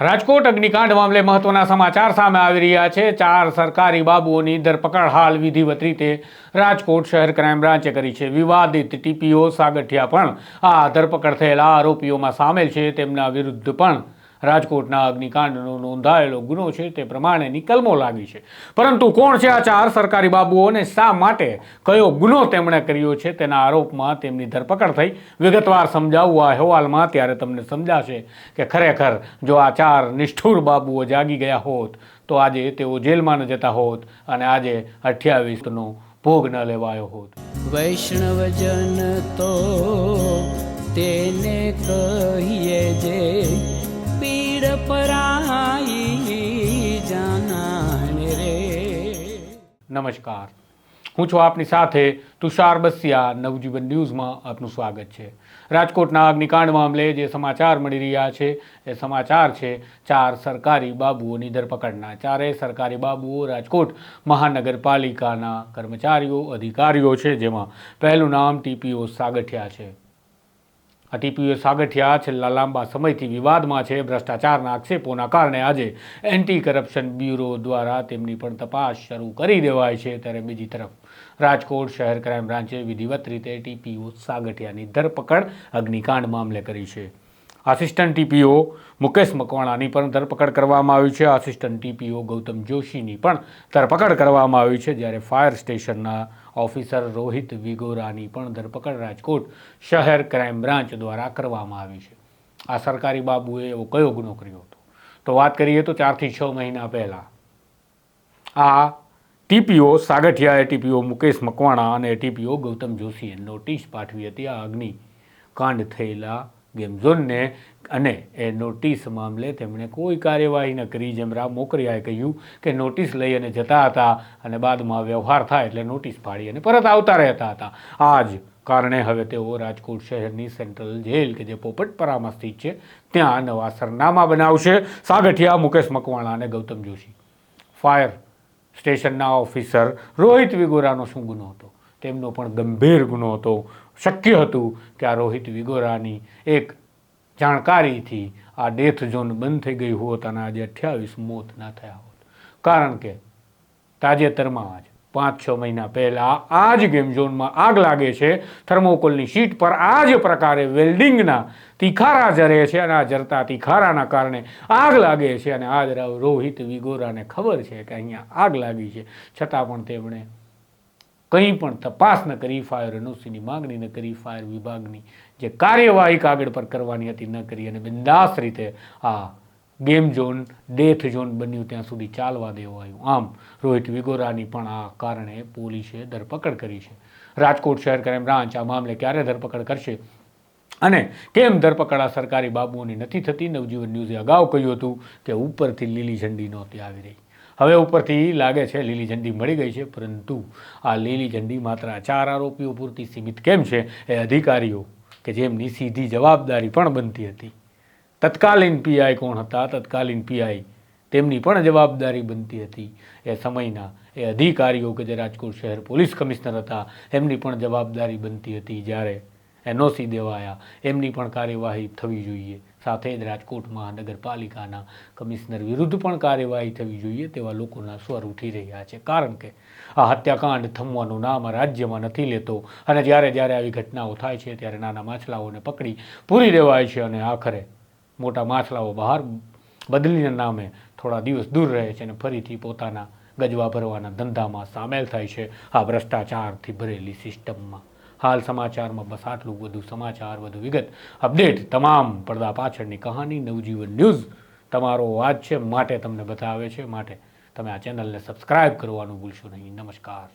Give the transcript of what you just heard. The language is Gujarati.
રાજકોટ અગ્નિકાંડ મામલે મહત્વના સમાચાર સામે આવી રહ્યા છે. ચાર સરકારી બાબુઓની ધરપકડ હાલ વિધિવત રીતે રાજકોટ શહેર ક્રાઇમ બ્રાન્ચે કરી છે. વિવાદિત ટીપીઓ સાગઠિયા પણ આ ધરપકડ થયેલા આરોપીઓમાં સામેલ છે. તેમના વિરુદ્ધ પણ રાજકોટના અગ્નિકાંડનો નોંધાયેલો ગુનો છે તે પ્રમાણેની કલમો લાગી છે. પરંતુ કોણ છે આ ચાર સરકારી બાબુઓને શા માટે કયો ગુનો તેમણે કર્યો છે તેના આરોપમાં તેમની ધરપકડ થઈ? વિગતવાર સમજાવવું આ અહેવાલમાં ત્યારે તમને સમજાશે કે ખરેખર જો આ ચાર નિષ્ઠુર બાબુઓ જાગી ગયા હોત, તો આજે તેઓ જેલમાં ન જતા હોત અને આજે અઠ્યાવીસનો ભોગ ન લેવાયો હોત. વૈષ્ણવજન તો તેને કહીએ જે પરાઈ રે નમસ્કાર. હું છું આપની સાથે તુષાર બસિયા, નવજીવન ન્યૂઝમાં આપનું સ્વાગત છે. રાજકોટના અગ્નિકાંડ મામલે જે સમાચાર મળી રહ્યા છે, એ સમાચાર છે ચાર સરકારી બાબુઓની ધરપકડના. ચારેય સરકારી બાબુઓ રાજકોટ મહાનગરપાલિકાના કર્મચારીઓ, અધિકારીઓ છે, જેમાં પહેલું નામ ટીપીઓ સાગઠિયા છે. આ ટીપીઓ સાગઠિયા છેલ્લા લાંબા સમયથી વિવાદમાં છે. ભ્રષ્ટાચારના આક્ષેપોના કારણે આજે એન્ટી કરપ્શન બ્યુરો દ્વારા તેમની પણ તપાસ શરૂ કરી દેવાય છે. ત્યારે બીજી તરફ રાજકોટ શહેર ક્રાઇમ બ્રાન્ચે વિધિવત રીતે ટીપીઓ સાગઠિયાની ધરપકડ અગ્નિકાંડ મામલે કરી છે. આસિસ્ટન્ટ ટીપીઓ મુકેશ મકવાણાની પણ ધરપકડ કરવામાં આવી છે. આસિસ્ટન્ટ ટીપીઓ ગૌતમ જોશીની પણ ધરપકડ કરવામાં આવી છે. જ્યારે ફાયર સ્ટેશનના ઓફિસર રોહિત વિગોરાની પણ ધરપકડ રાજકોટ શહેર ક્રાઇમ બ્રાન્ચ દ્વારા કરવામાં આવી છે. આ સરકારી બાબુએ એવો કયો ગુનો કર્યો હતો? તો વાત કરીએ તો ચારથી છ મહિના પહેલાં. આ ટીપીઓ સાગઠિયાએ ટીપીઓ મુકેશ મકવાણા અને ટીપીઓ ગૌતમ જોશીએ નોટિસ પાઠવી હતી. આ અગ્નિકાંડ થયેલા ગેમ ઝોનને અને એ નોટિસ મામલે તેમણે કોઈ કાર્યવાહી ન કરી. જેમ રામ મોકરિયાએ કહ્યું કે નોટિસ લઈ અને જતા હતા અને બાદમાં વ્યવહાર થાય એટલે નોટિસ પાડી અને પરત આવતા રહેતા હતા. આ જ કારણે હવે તેઓ રાજકોટ શહેરની સેન્ટ્રલ જેલ કે જે પોપટપરામાં સ્થિત છે, ત્યાં નવા સરનામા બનાવશે. સાગઠિયા, મુકેશ મકવાણા અને ગૌતમ જોશી. ફાયર સ્ટેશનના ઓફિસર રોહિત વિગોરાનો શું ગુનો હતો? તેમનો પણ ગંભીર ગુનો હતો. શક્ય હતું કે આ રોહિત વિગોરાની એક જાણકારીથી આ ડેથ ઝોન બંધ થઈ ગઈ હોત અને આજે અઠ્યાવીસ મોત ના થયા હોત. કારણ કે તાજેતરમાં જ પાંચ છ મહિના પહેલાં આ જ ગેમ ઝોનમાં આગ લાગે છે. થર્મોકોલની શીટ પર આ જ પ્રકારે વેલ્ડિંગના તિખારા જરે છે અને આ જરતા તિખારાના કારણે આગ લાગે છે અને આ જ રોહિત વિગોરાને ખબર છે કે અહીંયા આગ લાગી છે. છતાં પણ તેમણે કંઈ પણ તપાસ ન કરી ફાયર એનઓસીની માગણી ન કરી ફાયર વિભાગની જે કાર્યવાહી કાગળ પર કરવાની હતી, ન કરી અને બિંદાસ રીતે આ ગેમ ઝોન, ડેથ ઝોન બન્યું, ત્યાં સુધી ચાલવા દેવાયું આમ રોહિત વિગોરાની પણ આ કારણે પોલીસે ધરપકડ કરી છે. રાજકોટ શહેર ક્રાઇમ બ્રાન્ચ આ મામલે ક્યારે ધરપકડ કરશે અને કેમ ધરપકડ? આ સરકારી બાબુઓની નથી થતી. નવજીવન ન્યૂઝે અગાઉ કહ્યું હતું કે ઉપરથી લીલી ઝંડી નહોતી આવી રહી. હવે ઉપરથી લાગે છે લીલી ઝંડી મળી ગઈ છે, પરંતુ આ લીલી ઝંડી માત્ર ચાર આરોપીઓ પૂરતી સીમિત કેમ છે એ અધિકારીઓ કે જેમની સીધી જવાબદારી પણ બનતી હતી. તત્કાલીન પીઆઈ કોણ હતા? તત્કાલીન પીઆઈ તેમની પણ જવાબદારી બનતી હતી. એ સમયના એ અધિકારીઓ કે જે રાજકોટ શહેર પોલીસ કમિશનર હતા, એમની પણ જવાબદારી બનતી હતી. જ્યારે એનઓસી દેવાયા. એમની પણ કાર્યવાહી થવી જોઈએ. સાથે જ રાજકોટ મહાનગરપાલિકાના કમિશનર વિરુદ્ધ પણ કાર્યવાહી થવી જોઈએ તેવા લોકોના સ્વર ઉઠી રહ્યા છે. કારણ કે આ હત્યાકાંડ થમવાનું નામ રાજ્યમાં નથી લેતો અને જ્યારે જ્યારે આવી ઘટનાઓ થાય છે ત્યારે નાના માછલાઓને પકડી પૂરી દેવાય છે અને આખરે મોટા માછલાઓ બહાર બદલીના નામે થોડા દિવસ દૂર રહે છે અને ફરીથી પોતાના ગજવા ભરવાના ધંધામાં સામેલ થાય છે. આ ભ્રષ્ટાચારથી ભરેલી સિસ્ટમમાં. હાલ સમાચારમાં બસ આટલું વધુ સમાચાર, વધુ વિગત, અપડેટ, તમામ પડદા પાછળની કહાની, નવજીવન ન્યૂઝ તમારો વાત છે, માટે તમને બતાવે છે, માટે તમે આ ચેનલને સબસ્ક્રાઇબ કરવાનું ભૂલશો નહીં. નમસ્કાર.